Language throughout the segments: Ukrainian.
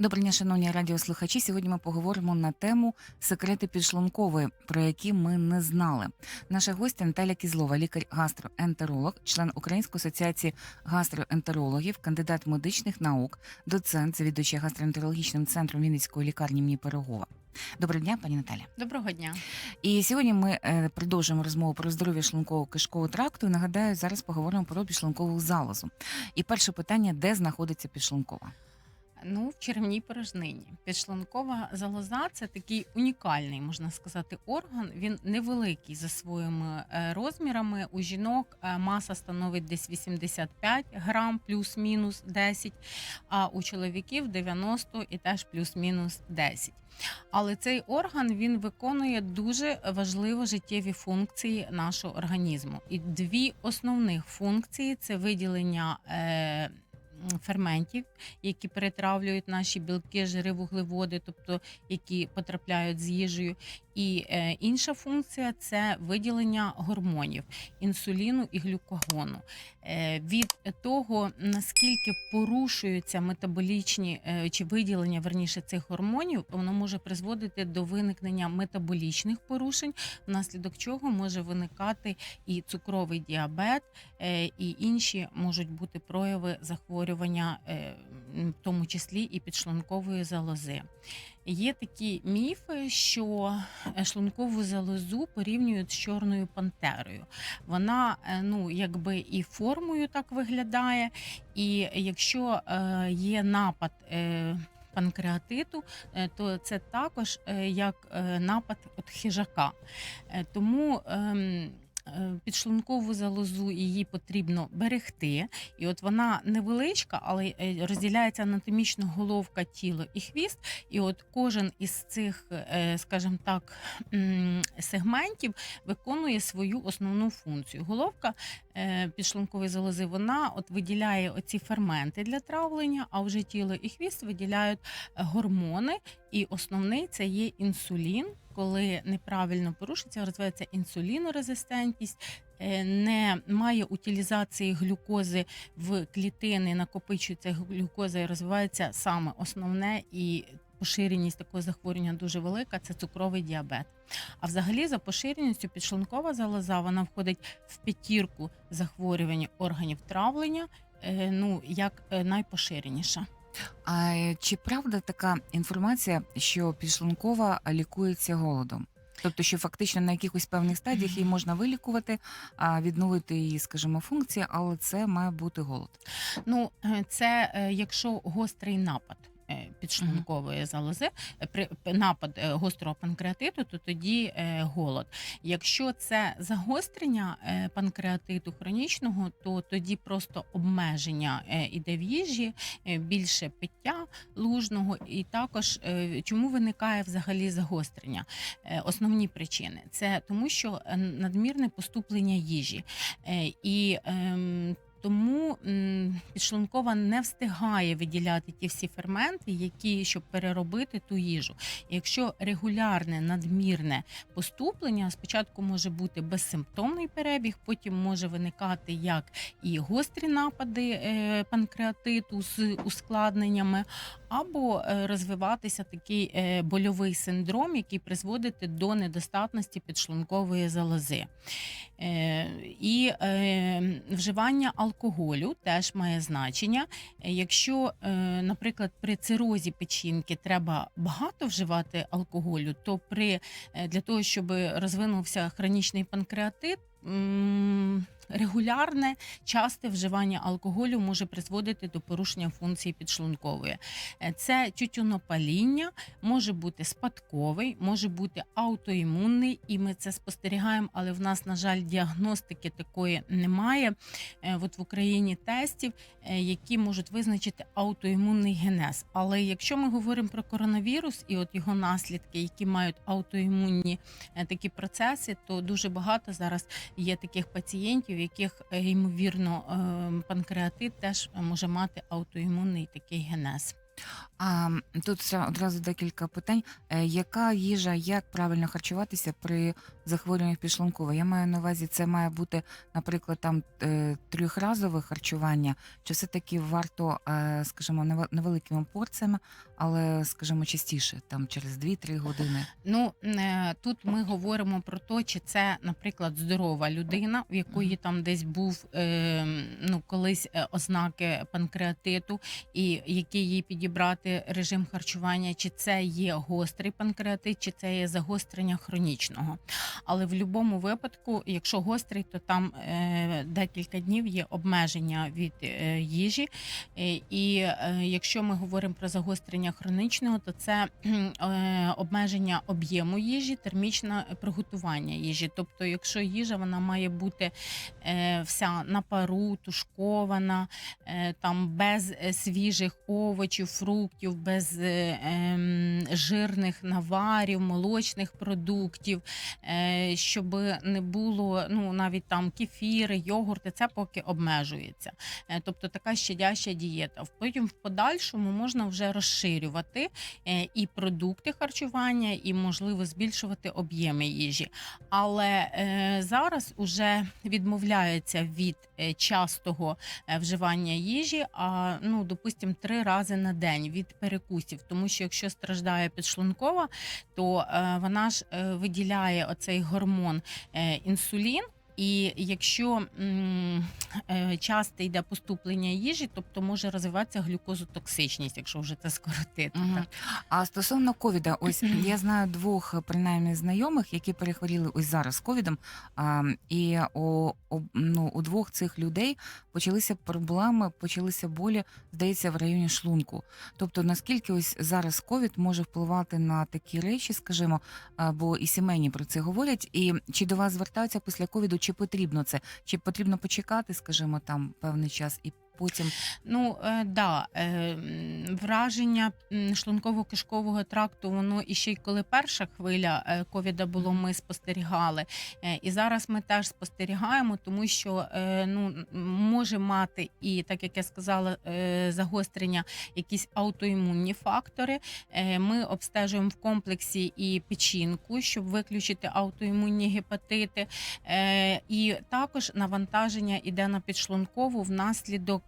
Доброго дня, шановні радіослухачі. Сьогодні ми поговоримо на тему секрети підшлункової, про які ми не знали. Наша гостя Наталя Кізлова, лікар-гастроентеролог, член Української асоціації гастроентерологів, кандидат медичних наук, доцент, завідуючий гастроентерологічним центром Вінницької лікарні імені Пирогова. Доброго дня, пані Наталя. Доброго дня. І сьогодні ми е, продовжуємо розмову про здоров'я шлунково-кишкового тракту. Нагадаю, зараз поговоримо про підшлункову залозу. І перше питання: де знаходиться підшлункова? Ну, в черевній порожнині. Підшлункова залоза це такий унікальний, можна сказати, орган. Він невеликий за своїми е, розмірами. У жінок е, маса становить десь 85 грам, плюс-мінус 10, а у чоловіків 90 і теж плюс-мінус 10. Але цей орган він виконує дуже важливо життєві функції нашого організму. І дві основних функції це виділення. Е, Ферментів, які перетравлюють наші білки, жири, вуглеводи, тобто які потрапляють з їжею. І е, інша функція це виділення гормонів інсуліну і глюкагону. Е, від того наскільки порушуються метаболічні е, чи виділення верніше цих гормонів, воно може призводити до виникнення метаболічних порушень, внаслідок чого може виникати і цукровий діабет, і інші можуть бути прояви захворювання, в тому числі і підшлункової залози. Є такі міфи, що е, шлункову залозу порівнюють з чорною пантерою. Вона е, ну якби і формою так виглядає, і якщо е, є напад. Панкреатиту, то це також як напад от хижака. Тому ем, підшлункову залозу її потрібно берегти. І от вона невеличка, але е, розділяється анатомічно головка, тіло і хвіст. І от кожен із цих, е, скажімо так, сегментів виконує свою основну функцію. Головка е, підшлункової залози вона от виділяє оці ферменти для травлення, а вже тіло і хвіст виділяють е, гормони. І основний це є інсулін. Коли неправильно порушиться, розвивається інсулінорезистентність, е, немає утилізації глюкози в клітини, накопичується глюкоза і розвивається саме основне і. Поширеність такого захворювання дуже велика це цукровий діабет. А взагалі, за поширеністю підшлункова залоза вона входить в п'ятірку захворювань органів травлення, е, ну як е, найпоширеніша. А е, чи правда така інформація, що підшлункова лікується голодом? Тобто, що фактично на якихось певних стадіях її можна вилікувати, відновити її, скажімо, функції, але це має бути голод. Ну, це якщо гострий напад. Е, Підшлункової залози е, при напад е, гострого панкреатиту, то тоді голод. Якщо це загострення панкреатиту хронічного, то тоді просто обмеження іде в їжі, більше пиття лужного, і також чому виникає взагалі загострення? Основні причини це тому, що надмірне поступлення їжі. І ем, тому підшлункова не встигає виділяти ті всі ферменти, які щоб переробити ту їжу. Якщо регулярне надмірне поступлення, спочатку може бути безсимптомний перебіг, потім може виникати як і гострі напади е, панкреатиту з ускладненнями, або е, розвиватися такий е, больовий синдром, який призводить до недостатності підшлункової залози. Е, І вживання алкоголю теж має значення. Якщо, наприклад, при цирозі печінки треба багато вживати алкоголю, то при для того, щоб розвинувся хронічний панкреатит. Регулярне часте вживання алкоголю може призводити до порушення функції підшлункової. Е, Це тютюнопаління, може бути спадковий, може бути аутоімунний, і ми це спостерігаємо, але в нас, на жаль, діагностики такої немає. Е, От в Україні тестів, е, які можуть визначити аутоімунний генез. Але якщо ми говоримо про коронавірус і от його наслідки, які мають аутоімунні такі процеси, то дуже багато зараз є таких пацієнтів, яких е, ймовірно е, панкреатит теж може мати аутоімунний такий генез. А тут ще одразу декілька питань. Е, Яка їжа, як правильно харчуватися при захворювань підшлункової. Я маю на увазі, це має бути, наприклад, там е, трьохразове харчування, чи все-таки варто, е, скажімо, нев- невеликими порціями, але, скажімо, частіше, там через 2-3 години. Ну е, тут ми говоримо про те, чи це, наприклад, здорова людина, в якої Мгм. там десь був е, ну колись е, ознаки панкреатиту, і який їй підібрати режим харчування, чи це є гострий панкреатит, чи це є загострення хронічного. Але в будь-якому випадку, якщо гострий, то там е, декілька днів є обмеження від е, їжі. Е, І якщо ми говоримо про загострення хронічного, то це обмеження об'єму їжі, термічне приготування їжі. Тобто, якщо їжа вона має бути вся на пару, тушкована, там без свіжих овочів, фруктів, без е, ем, жирних наварів, молочних продуктів, е, щоб не було ну навіть там кефіри, йогурти, це поки обмежується. Е, Тобто така щадяща дієта. Потім в подальшому можна вже розширювати і продукти харчування, і можливо збільшувати об'єми їжі. Але зараз уже відмовляються від частого вживання їжі, а ну допустим, три рази на день від перекусів. Тому що якщо страждає підшлункова, то е, вона ж е, виділяє оцей гормон е, інсулін. І якщо е, часто йде поступлення їжі, тобто може розвиватися глюкозотоксичність, якщо вже це скоротити. Так. А стосовно ковіда, ось я знаю двох е, принаймні знайомих, які перехворіли ось зараз ковідом. І у, у, ну, у двох цих людей почалися проблеми, почалися болі, здається, в районі шлунку. Тобто, наскільки ось зараз ковід може впливати на такі речі, скажімо, бо і сімейні про це говорять. І чи до вас звертаються після ковіду, чи потрібно це? Чи потрібно почекати, скажімо, там певний час і потім Ну е, да, е, враження шлунково-кишкового тракту, воно і ще й коли перша хвиля е, ковіда було, ми спостерігали. Е, І зараз ми теж спостерігаємо, тому що ну може мати і так як я сказала, загострення, якісь аутоімунні фактори. Ми обстежуємо в комплексі і печінку, щоб виключити аутоімунні гепатити. І також навантаження іде на підшлункову внаслідок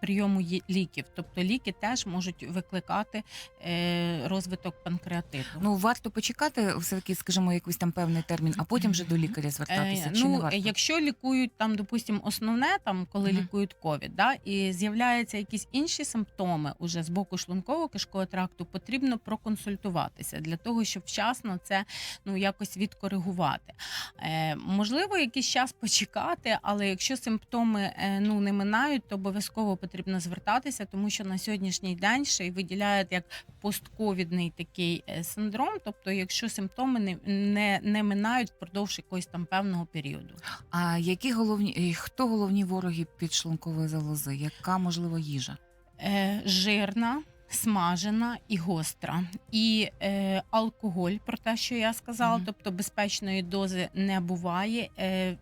прийому ліків. Тобто ліки теж можуть викликати е, розвиток панкреатиту. Ну варто почекати, все таки, скажімо, якийсь там певний термін, а потім вже до лікаря звертатися. Е, чи не ну, варто? якщо лікують там, допустимо, основне, там коли Мгм. лікують ковід, да, і з'являються якісь інші симптоми уже з боку шлунково-кишкового тракту, потрібно проконсультуватися для того, щоб вчасно це ну якось відкоригувати. Е, можливо, якийсь час почекати, але якщо симптоми е, ну не минають, то обов'язково потрібно звертатися, тому що на сьогоднішній день ще й виділяють як постковідний такий е, синдром. Тобто, якщо симптоми не, не, не минають впродовж якогось там певного періоду. А які головні хто головні вороги підшлункової залози? Яка можливо їжа? Е, жирна. Смажена і гостра, і е, алкоголь, про те, що я сказала, Мгм. тобто безпечної дози не буває. Е,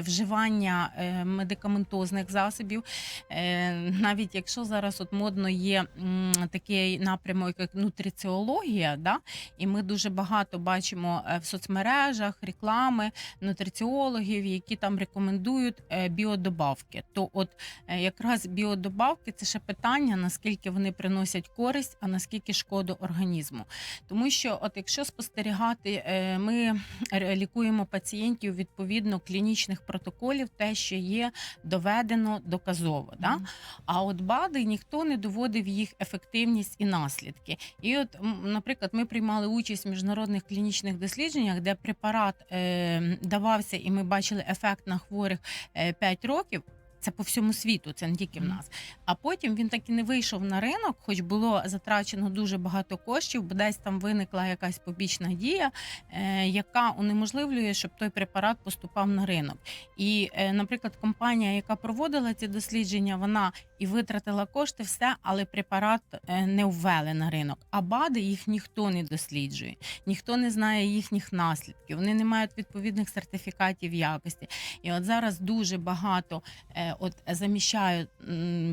вживання е, медикаментозних засобів, е, навіть якщо зараз от модно є м, такий напрямок, як нутриціологія, да, і ми дуже багато бачимо е, в соцмережах реклами нутриціологів, які там рекомендують біодобавки. То от якраз біодобавки це ще питання, наскільки вони приносять користь, а наскільки шкоду організму. Тому що, от якщо спостерігати, е, ми лікуємо пацієнтів відповідно клінічних протоколів, те, що є доведено доказово. Да? А от БАДи ніхто не доводив їх ефективність і наслідки. І от, наприклад, ми приймали участь в міжнародних клінічних дослідженнях, де препарат е, давався, і ми бачили ефект на хворих е, 5 років. Це по всьому світу, це не тільки в нас. А потім він так і не вийшов на ринок, хоч було затрачено дуже багато коштів, бо десь там виникла якась побічна дія, е, яка унеможливлює, щоб той препарат поступав на ринок. І, е, наприклад, компанія, яка проводила ці дослідження, вона і витратила кошти, все, але препарат е, не ввели на ринок. А БАДи їх ніхто не досліджує, ніхто не знає їхніх наслідків. Вони не мають відповідних сертифікатів якості. І от зараз дуже багато е, от заміщають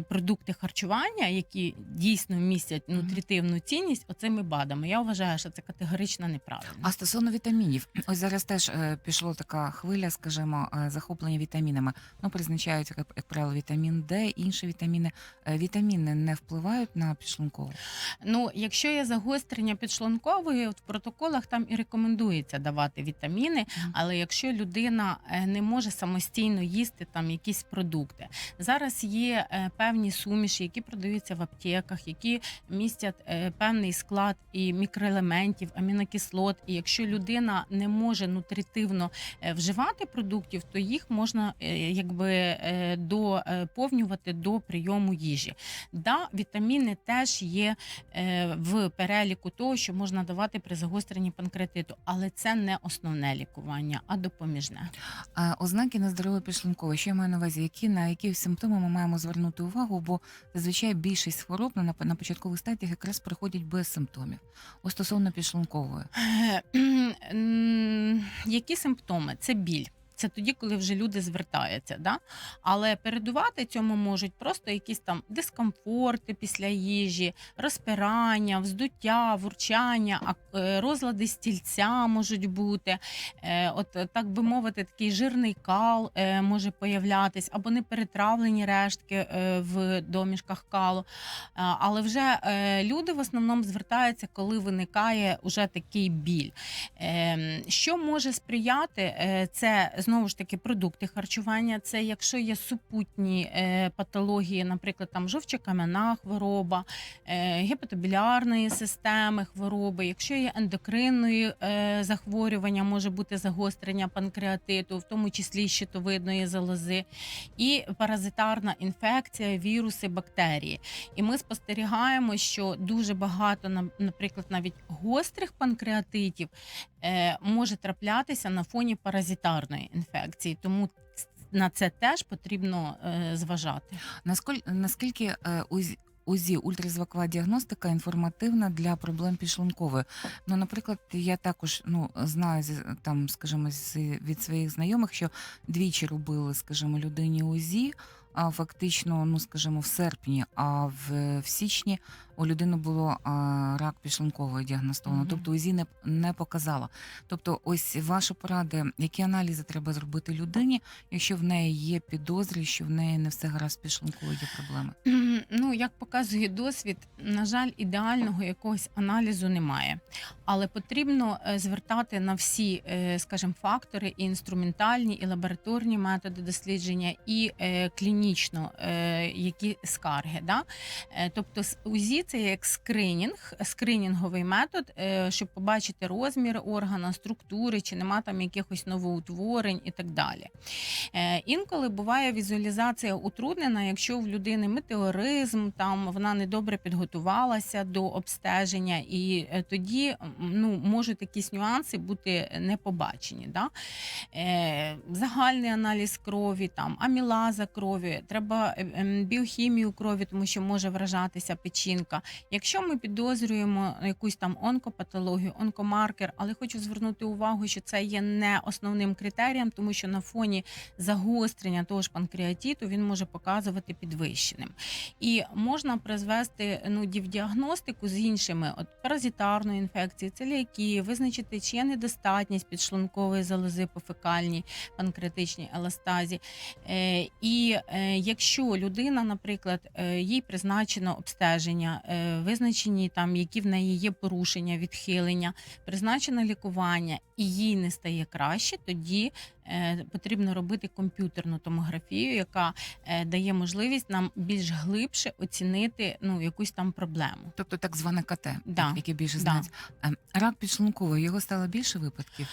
продукти харчування, які дійсно містять нутритивну цінність, оцими БАДами. Я вважаю, що це категорично неправильно. А стосовно вітамінів, ось зараз теж е, пішло така хвиля, скажімо, захоплення вітамінами. Ну, призначають, як правило, вітамін Д, інші вітаміни. Е, Вітаміни не впливають на підшлункову? Ну, якщо є загострення підшлункової, от в протоколах там і рекомендується давати вітаміни. Але якщо людина е, не може самостійно їсти там якісь продукти, зараз є е, певні суміші, які продаються в аптеках, які містять певний склад і мікроелементів, амінокислот. І якщо людина не може нутритивно вживати продуктів, то їх можна якби доповнювати до прийому їжі. Да, вітаміни теж є е, в переліку того, що можна давати при загостренні панкреатиту, але це не основне лікування, а допоміжне. А ознаки нездорової підшлункової, що я маю на увазі, які на які симптоми ми маємо звернути увагу, бо зазвичай більшість хвороб на, на початкових стадіях якраз приходять без симптомів. Ось стосовно підшлункової. Е, Які симптоми? Це біль. Це тоді, коли вже люди звертаються, да? але передувати цьому можуть просто якісь там дискомфорти після їжі, розпирання, вздуття, вурчання, е, розлади стільця можуть бути. Е, От е, так би мовити, такий жирний кал може появлятись, або неперетравлені рештки в домішках калу. Але вже люди в основному звертаються, коли виникає уже такий біль. Ем, Що може сприяти? Це знову ж таки продукти харчування. Це якщо є супутні е, патології, наприклад, там жовчокам'яна хвороба, е, гепатобілярної системи хвороби, якщо є ендокринної е, захворювання, може бути загострення панкреатиту, в тому числі щитовидної залози, і паразитарна інфекція, віруси, бактерії. І ми спостерігаємо, що дуже багато, наприклад, навіть гострих панкреатитів може траплятися на фоні паразитарної інфекції. Тому на це теж потрібно е, зважати. Наскільки, наскільки е, УЗІ, ультразвукова діагностика інформативна для проблем підшлункової? Ну, наприклад, я також ну знаю там, скажімо, від своїх знайомих, що двічі робили, скажімо, людині УЗІ. А фактично, ну скажімо, в серпні, а в, в січні у людини було а, рак підшлункової діагностовано. Мгм. Тобто УЗІ не, не показала. Тобто, ось ваші поради, які аналізи треба зробити людині, якщо в неї є підозри, що в неї не все гаразд з є проблеми. Ну, як показує досвід, на жаль, ідеального якогось аналізу немає. Але потрібно е, звертати на всі, е, скажімо, фактори, і інструментальні, і лабораторні методи дослідження, і е, клінічно е, які скарги. Да? Е, Тобто УЗІ це як скринінг, скринінговий метод, е, щоб побачити розміри органа, структури, чи нема там якихось новоутворень і так далі. Е, Інколи буває візуалізація утруднена, якщо в людини метеоризм, там вона недобре підготувалася до обстеження, і е, тоді ну, можуть якісь нюанси бути не побачені. Да? Загальний аналіз крові, там амілаза крові, треба ем, біохімію крові, тому що може вражатися печінка. Якщо ми підозрюємо якусь там онкопатологію, онкомаркер, але хочу звернути увагу, що це є не основним критерієм, тому що на фоні загострення того ж панкреатиту він може показувати підвищеним. І можна призвести ну, діагностику з іншими, от паразитарної інфекції, целіакії, визначити, чи є недостатність підшлункової залози по фекальній панкреатичній еластазі. Е, і е, якщо людина, наприклад, е, їй призначено обстеження, визначені там, які в неї є порушення, відхилення, призначено лікування, і їй не стає краще, тоді е, потрібно робити комп'ютерну томографію, яка е, дає можливість нам більш глибше оцінити ну, якусь там проблему. Тобто так зване КТ, Да. яке більше Да. знають. Ем, Рак підшлункової, його стало більше випадків.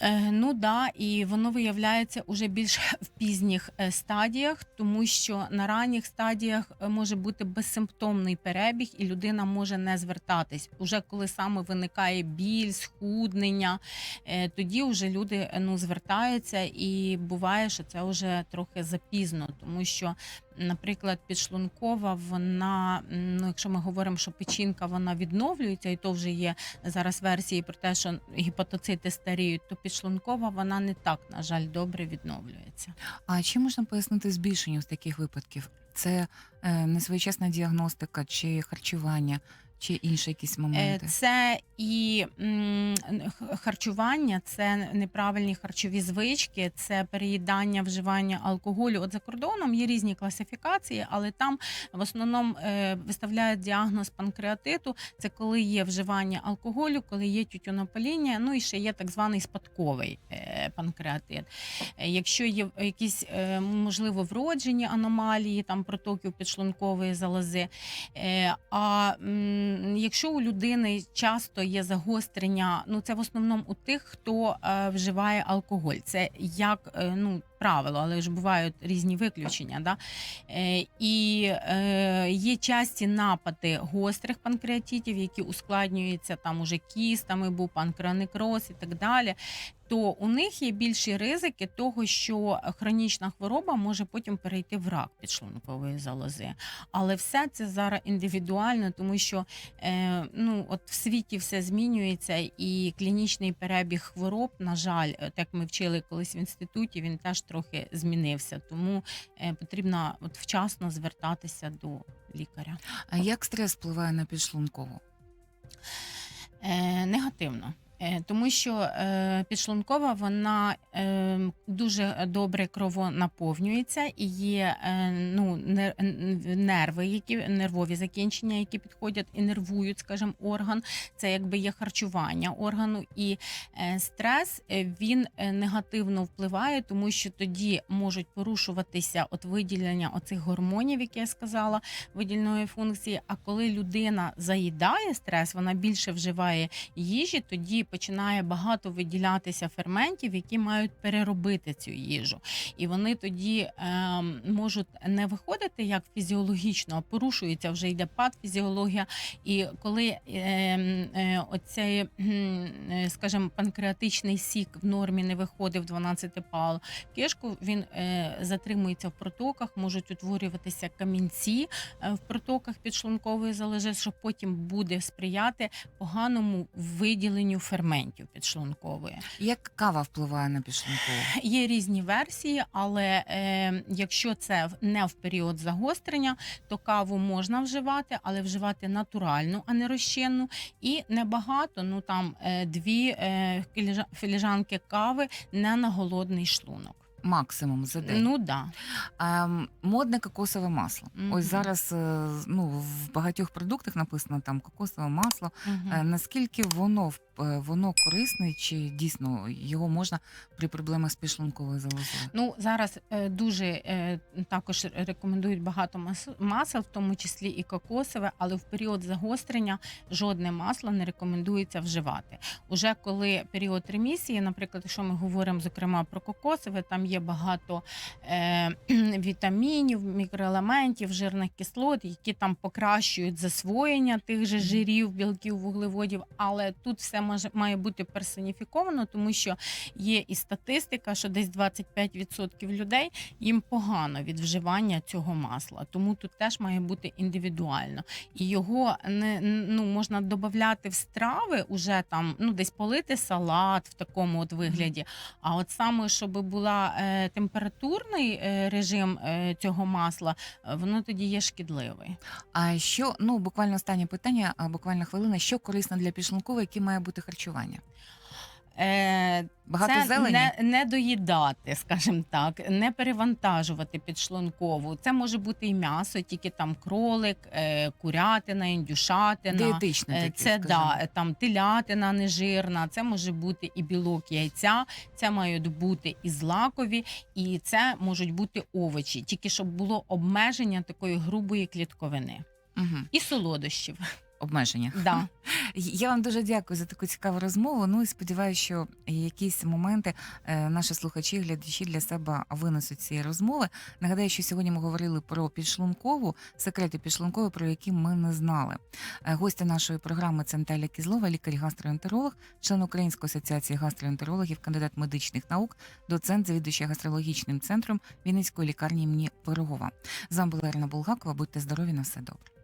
Е, ну да, і воно виявляється уже більш в пізніх е, стадіях, тому що на ранніх стадіях е, може бути безсимптомний перебіг, і людина може не звертатись. Уже коли саме виникає біль, схуднення, тоді вже люди ну, звертаються, і буває, що це вже трохи запізно, тому що наприклад, підшлункова, вона, ну, якщо ми говоримо, що печінка вона відновлюється, і то вже є зараз версії про те, що гіпатоцити старіють, то підшлункова вона не так, на жаль, добре відновлюється. А чи можна пояснити збільшення з таких випадків? Це е, несвоєчасна діагностика, чи харчування, чи інші якісь Е, моменти? Це і харчування, це неправильні харчові звички, це переїдання, вживання алкоголю. От за кордоном є різні класифікації, але там в основному е, виставляють діагноз панкреатиту. Це коли є вживання алкоголю, коли є тютюнопаління, ну і ще є так званий спадковий е, панкреатит. Якщо є якісь можливо вроджені аномалії, там протоків підшлункової залози, А якщо у людини часто є загострення, ну це в основному у тих, хто е, вживає алкоголь. Це як е, ну. Правило, але ж бувають різні виключення. Да? Е, і є часті напади гострих панкреатитів, які ускладнюються там уже кістами, був панкреонекроз і так далі. То у них є більші ризики того, що хронічна хвороба може потім перейти в рак підшлункової залози. Але все це зараз індивідуально, тому що е, ну от в світі все змінюється, і клінічний перебіг хвороб, на жаль, от як ми вчили колись в інституті, він теж трохи змінився. Тому е, потрібно от вчасно звертатися до лікаря. А як стрес впливає на підшлункову? Е, негативно. Е, Тому що е, підшлункова вона е, дуже добре кровонаповнюється і є ну, нер- нерви, які нервові закінчення, які підходять і нервують, скажімо, орган. Це якби є харчування органу. І стрес він негативно впливає, тому що тоді можуть порушуватися от виділення оцих гормонів, які я сказала, видільної функції. А коли людина заїдає стрес, вона більше вживає їжі, тоді починає багато виділятися ферментів, які мають переробити цю їжу. І вони тоді ем, можуть не виходити як фізіологічно, а порушується вже йде патфізіологія. І коли ем, е, оцей, е, скажімо, панкреатичний сік в нормі не виходить в 12 пал кишку, він е, затримується в протоках, можуть утворюватися камінці е, в протоках підшлункової залежи, що потім буде сприяти поганому виділенню ферментів підшлункової. Як кава впливає на підшлункову? Є різні версії, але е, якщо це не в період загострення, то каву можна вживати, але вживати натуральну, а не розчинну. І небагато, ну там е, дві е, філіжанки кави не на голодний шлунок. Максимум за день. Ну да. Ем, модне кокосове масло. Мгм. Ось зараз е, ну, в багатьох продуктах написано там кокосове масло. Мгм. Е, Наскільки воно в- е, воно корисне, чи дійсно його можна при проблемах з підшлунковою залозою? Ну зараз е, дуже е, також рекомендують багато мас- масел, в тому числі і кокосове, але в період загострення жодне масло не рекомендується вживати. Уже коли період ремісії, наприклад, якщо ми говоримо зокрема про кокосове, там є багато е, вітамінів, мікроелементів, жирних кислот, які там покращують засвоєння тих же жирів, білків, вуглеводів. Але тут все може має бути персоніфіковано, тому що є і статистика, що десь 25% людей їм погано від вживання цього масла. Тому тут теж має бути індивідуально. І його не ну можна додати в страви, уже там ну десь полити салат в такому от вигляді. А от саме щоб була е, температурний е, режим е, цього масла, е, воно тоді є шкідливий. А що ну буквально останнє питання, буквально хвилина. Що корисно для підшлункової, яке має бути харчування? Е, Багато це зелені? не, не доїдати, скажімо так, не перевантажувати підшлункову. Це може бути і м'ясо, тільки там кролик, е, курятина, індюшатина. Дієтичне Е, таке, Це скажімо. да, там телятина нежирна, це може бути і білок яйця, це мають бути і злакові, і це можуть бути овочі, тільки щоб було обмеження такої грубої клітковини Угу. і солодощів. Обмеження. Да. Я вам дуже дякую за таку цікаву розмову. Ну і сподіваюся, що якісь моменти е, наші слухачі, глядачі для себе винесуть цієї розмови. Нагадаю, що сьогодні ми говорили про підшлункову секрети підшлункової, про які ми не знали. Е, Гостя нашої програми це Наталя Кізлова, лікар-гастроентеролог, член Української асоціації гастроентерологів, кандидат медичних наук, доцент, завідуючий гастрологічним центром Вінницької лікарні імені Пирогова. З вами була Ірина Булгакова. Будьте здорові, на все добре.